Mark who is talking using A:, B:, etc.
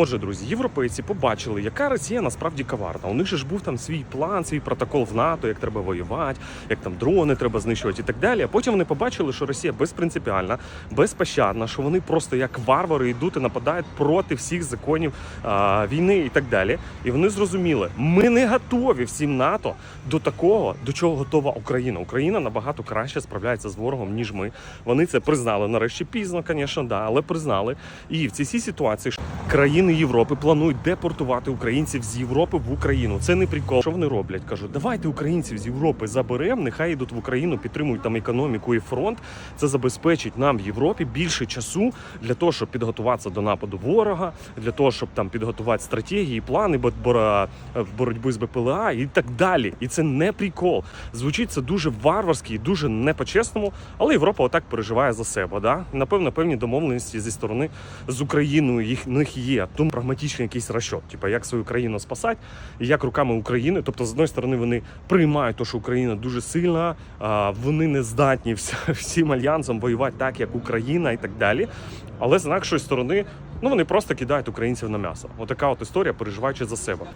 A: Отже, друзі, європейці побачили, яка Росія насправді коварна. У них ж був там свій план, свій протокол в НАТО, як треба воювати, як там дрони треба знищувати і так далі. А потім вони побачили, що Росія безпринципіальна, безпощадна, що вони просто як варвари йдуть і нападають проти всіх законів а, війни і так далі. І вони зрозуміли, ми не готові всім НАТО до такого, до чого готова Україна. Україна набагато краще справляється з ворогом, ніж ми. Вони це признали нарешті пізно, звісно, да, але признали. І в цій ситуації країни Європи планують депортувати українців з Європи в Україну. Це не прикол. Що вони роблять? Кажуть, давайте українців з Європи заберемо, нехай йдуть в Україну, підтримують там економіку і фронт. Це забезпечить нам в Європі більше часу для того, щоб підготуватися до нападу ворога, для того, щоб там підготувати стратегії, плани бора- боротьби з БПЛА і так далі. І це не прикол. Звучить це дуже варварськи і дуже не по-чесному, але Європа отак переживає за себе. Да? Напевно, певні домовленості зі сторони з Україною їх в них є. Тому прагматичний якийсь розчот, типу, як свою країну спасати, і як руками України. Тобто, з одної сторони, вони приймають те, що Україна дуже сильна, вони не здатні всім альянсом воювати так, як Україна і так далі. Але з іншої сторони, ну вони просто кидають українців на м'ясо. Отака от історія, переживаючи за себе.